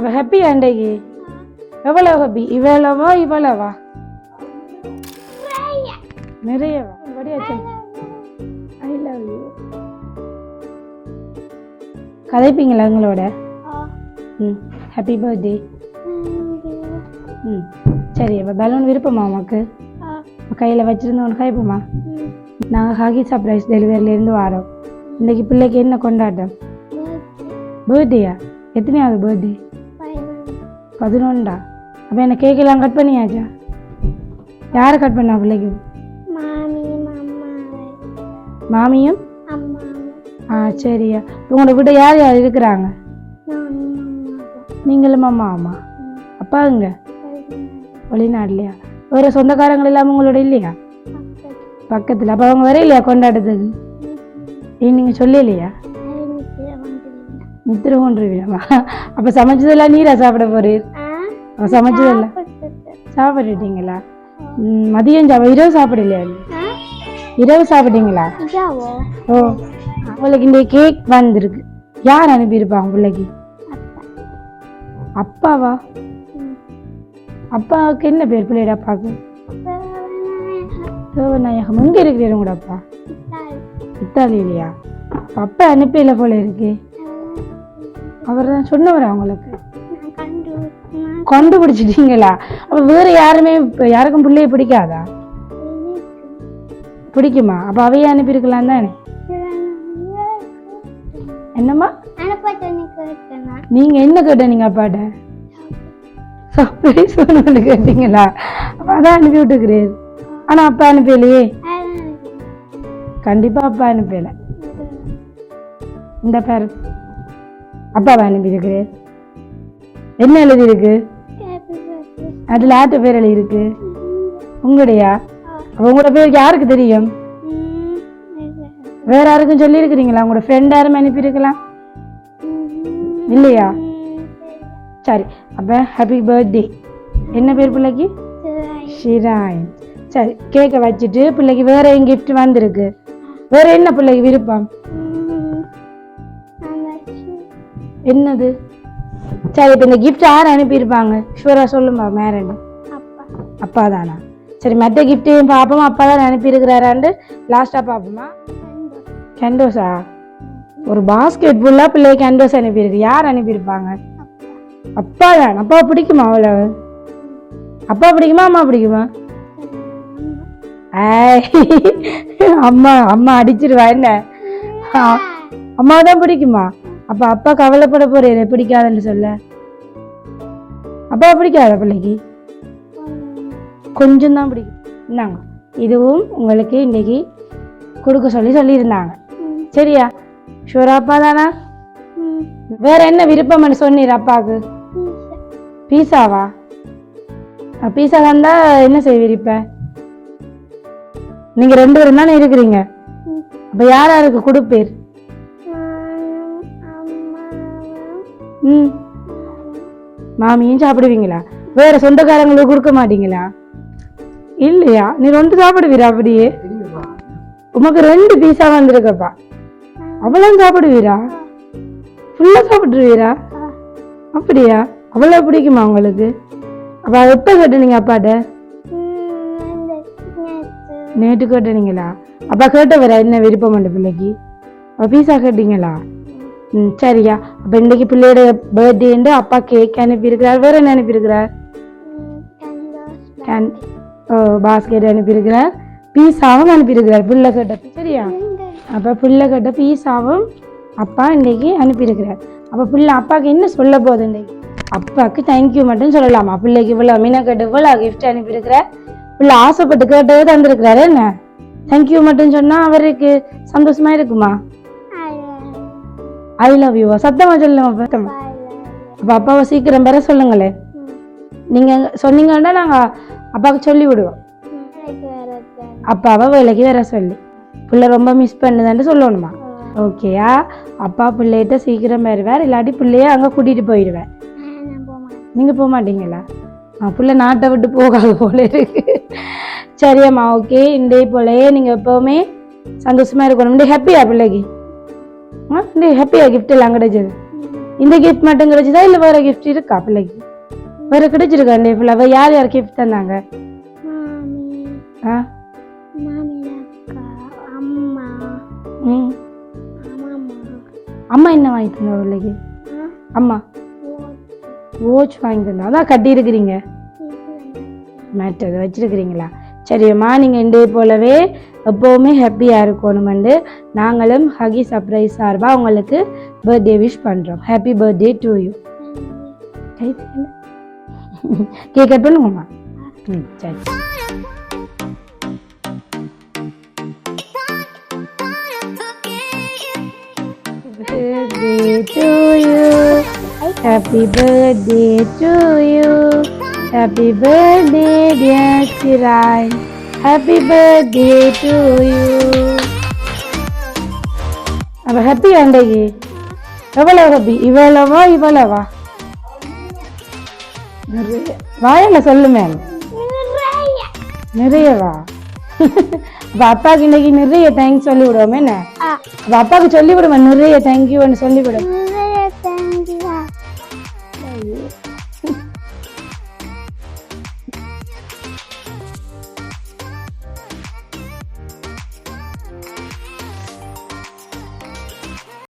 அப்போ ஹாப்பி அண்டைக்கு எவ்வளோ ஹாப்பி இவ்வளவா இவ்வளவா? நிறையவா? வடியாச்சு ஐ லவ் யூ கதைப்பீங்களா எங்களோட ம். ஹாப்பி பர்த்டே ம். சரி அப்போ பலூன் விருப்பமா உமக்கு? கையில் வச்சிருந்து உனக்கு கைப்போமா நாங்கள் ஹாகி சர்ப்ரைஸ் டெலிவரியிலேருந்து வரோம். இன்னைக்கு பிள்ளைக்கு என்ன கொண்டாட்டம்? பர்த்டேயா எத்தனையாவது பர்த்டே பதினொன்றா? அப்போ என்ன கேக்கெல்லாம் கட் பண்ணியாச்சா? யாரை கட் பண்ணா பிள்ளைக்கு? மாமி மாமா. மாமியும்? ஆ சரியா. உங்களோட வீட்டை யார் யார் இருக்கிறாங்க? நீங்களும் அம்மா அம்மா அப்பாங்க வெளிநாடுலையா வேறு சொந்தக்காரங்கள் இல்லாமல் உங்களோட இல்லையா? பக்கத்தில். அப்போ அவங்க வரையிலையா கொண்டாட்டத்துக்கு? ஏன் நீங்கள் சொல்லலையா? நித்திர கொண்டுருவீங்களா அப்போ சமைச்சதெல்லாம் நீரா சாப்பிட போறீர் சமைச்சதெல்லாம் சாப்பிட்டுட்டீங்களா? மதியம் சாப்பிட இரவு சாப்பிடலையா? இரவு சாப்பிட்டீங்களா? ஓ உங்களுக்கு இந்த கேக் வந்திருக்கு. யார் அனுப்பியிருப்பாங்க பிள்ளைக்கு? அப்பாவா? அப்பாவுக்கு என்ன பேர் பிள்ளையோட அப்பாவுக்கு? தேவநாயகம். எங்கே இருக்கிறீங்க உங்களோட அப்பா? இத்தாலியிலையா? அப்ப அப்பா அனுப்பியில போல இருக்கு. அவர் தான் சொன்னவரா உங்களுக்கு? கண்டுபிடிச்சிட்டீங்களா? அப்ப வேற யாருமே யாருக்கும் பிள்ளைய பிடிக்காதா? பிடிக்குமா? அப்ப அவையே அனுப்பியிருக்கலாம் தானே என்னம்மா? நீங்க என்ன கேட்ட நீங்க அப்பாட்ட? சர்ப்ரைஸ் ஒன்று கேட்டீங்களா? அதான் அனுப்பி விட்டுக்கிறேன் ஆனா அப்பா அனுப்பலையே. கண்டிப்பா அப்பா அனுப்பல. இந்த பேர் அப்பாவை அனுப்பியிருக்கிறேன் என்ன எழுதி இருக்கு? அதில் ஆட்ட பேர் எழுதி இருக்கு. உங்களுடையா? அப்போ உங்களோட பேர் யாருக்கு தெரியும்? வேற யாருக்கும் சொல்லியிருக்கிறீங்களா? உங்களோட ஃப்ரெண்ட் யாரும் அனுப்பியிருக்கலாம். இல்லையா? சரி அப்போ ஹாப்பி பர்த்டே என்ன பேர் பிள்ளைக்கு? ஷிராய் சரி கேக்கை வச்சுட்டு பிள்ளைக்கு வேற என் கிஃப்ட் வந்திருக்கு? வேற என்ன பிள்ளைக்கு விருப்பம்? என்னது? சரி இப்போ இந்த gift யார் அனுப்பியிருப்பாங்க? ஷூரா சொல்லுமா மேரன் அப்பா. தானா? சரி மற்ற கிஃப்டையும் பார்ப்போம் அப்பா தான் அனுப்பியிருக்கிறாராண்டு லாஸ்ட்டாக பார்ப்போமா கேண்டோஸா ஒரு பாஸ்கெட் ஃபுல்லாக பிள்ளை கேண்டோஸ் அனுப்பியிருக்கு. யார் அனுப்பியிருப்பாங்க? அப்பா தான். அப்பா பிடிக்குமா அவ்வளோ அப்பா பிடிக்குமா அம்மா பிடிக்குமா? அம்மா அம்மா அடிச்சிருவா என்ன? அம்மா தான் பிடிக்குமா? அப்ப அப்பா கவலைப்பட போறேன் பிடிக்காதுன்னு சொல்ல? அப்பா பிடிக்காத பிள்ளைக்கு? கொஞ்சம் தான் பிடிக்கும். இந்தாங்க இதுவும் உங்களுக்கு இன்னைக்கு கொடுக்க சொல்லி சொல்லியிருந்தாங்க. சரியா? ஷூரா அப்பா தானா? வேற என்ன விருப்பம்னு சொன்னீர் அப்பாவுக்கு? பீஸாவா? பீஸா தந்தா என்ன செய்வீர் இப்ப? நீங்க ரெண்டு பேரும் தானே இருக்கிறீங்க. அப்ப யார் யாருக்கு கொடுப்பீர்? ம். மாமியும் சாப்பிடுவீங்களா? வேற சொந்தக்காரங்களுக்கு கொடுக்க மாட்டீங்களா? இல்லையா? நீ ரெண்டு சாப்பிடுவீரா அப்படியே? உமக்கு ரெண்டு பீஸா வந்திருக்கப்பா. அவ்வளவு சாப்பிடுவீரா? ஃபுல்லா சாப்பிட்ருவீரா அப்படியா? அவ்வளவு பிடிக்குமா உங்களுக்கு? அப்ப எப்போ எப்ப கேட்டீங்க அப்பாட்ட? நேற்று கேட்டீங்களா? அப்பா கேட்டவரா? என்ன விருப்பம் உண்டு பிள்ளைக்கு? அப்ப பீஸா கேட்டீங்களா? ம் சரியா. அப்ப இன்னைக்கு பிள்ளையோட பர்த்டேண்டு அப்பா கேக் அனுப்பியிருக்கிறார். வேற என்ன அனுப்பியிருக்கிறார்? கேன் ஓ பாஸ்கெட் அனுப்பியிருக்கிறார். பீஸாவும் அனுப்பியிருக்கிறார். பிள்ளை கட்ட சரியா? அப்ப பிள்ளை கட்ட பீஸாவும் அப்பா இன்னைக்கு அனுப்பியிருக்கிறார். அப்ப பிள்ளை அப்பாவுக்கு என்ன சொல்ல போகுது இன்னைக்கு? அப்பாவுக்கு தேங்க்யூ மட்டும் சொல்லலாமா? பிள்ளைக்கு இவ்வளோ மீனா கட்ட இவ்வளோ கிஃப்ட் அனுப்பியிருக்கிறார். பிள்ளை ஆசைப்பட்டு கேட்டது தந்திருக்கிறாரு. என்ன? தேங்க்யூ மட்டும் சொன்னா அவருக்கு சந்தோஷமா இருக்குமா? ஐ லவ் யூ சத்தமா சொல்லுங்க சத்தமா. அப்ப அப்பாவை சீக்கிரம் பெற சொல்லுங்களேன் நீங்க சொன்னீங்கன்னா நாங்க அப்பாவுக்கு சொல்லி விடுவோம். அப்பாவை வேலைக்கு வர சொல்லி. பிள்ளை ரொம்ப மிஸ் பண்ணுதுன்னு சொல்லணுமா? ஓகேயா அப்பா பிள்ளைகிட்ட சீக்கிரம் வருவார். இல்லாட்டி பிள்ளைய அங்கே கூட்டிட்டு போயிடுவேன். நீங்கள் போக மாட்டீங்களா? பிள்ளை நாட்டை விட்டு போகாது போல இருக்கு. சரியம்மா ஓகே இண்டே போலயே நீங்கள் எப்போவுமே சந்தோஷமா இருக்கணும். ஹாப்பியா பிள்ளைக்கு? இண்டே ஹாப்பியா gift எல்லாம் கிடைச்சது. இந்த கிஃப்ட் மட்டும் கிடைச்சதா இல்ல வேற கிஃப்ட் இருக்கா பிள்ளைக்கு? வேற கிடைச்சிருக்கா இந்த ஃப்ளவர் யார் யார் கிஃப்ட் தந்தாங்க? ஆ அம்மா. என்ன வாங்கி தந்தா பிள்ளைக்கு? அம்மா. வாட்ச் வாங்கி தந்தா அதான் கட்டி இருக்கிறீங்க மேட் அதை வச்சிருக்கிறீங்களா? சரியம்மா நீங்கள் இன்றைய போலவே எப்போவுமே ஹாப்பியாக இருக்கணுமெண்டு நாங்களும் ஹகி சர்ப்ரைஸ் சார்பாக உங்களுக்கு பர்த்டே விஷ் பண்ணுறோம் ஹாப்பி பர்த்டே டு யூ கை கேக் கட் பண்ணுங்கம்மா ம் சரி birthday to you. Happy birthday to you. Happy birthday, dear Chirai. Happy birthday to you அப்ப ஹாப்பி அண்டைக்கு எவ்வளவு ஹாப்பி இவ்வளவா இவ்வளவா? வாயில சொல்லுமே நிறையவா? அப்ப அப்பாக்கு இன்னைக்கு நிறைய தேங்க்ஸ் சொல்லி விடுவோம் என்ன? அப்ப அப்பாவுக்கு சொல்லி விடுவேன் நிறைய தேங்க்யூன்னு சொல்லி விடுவேன்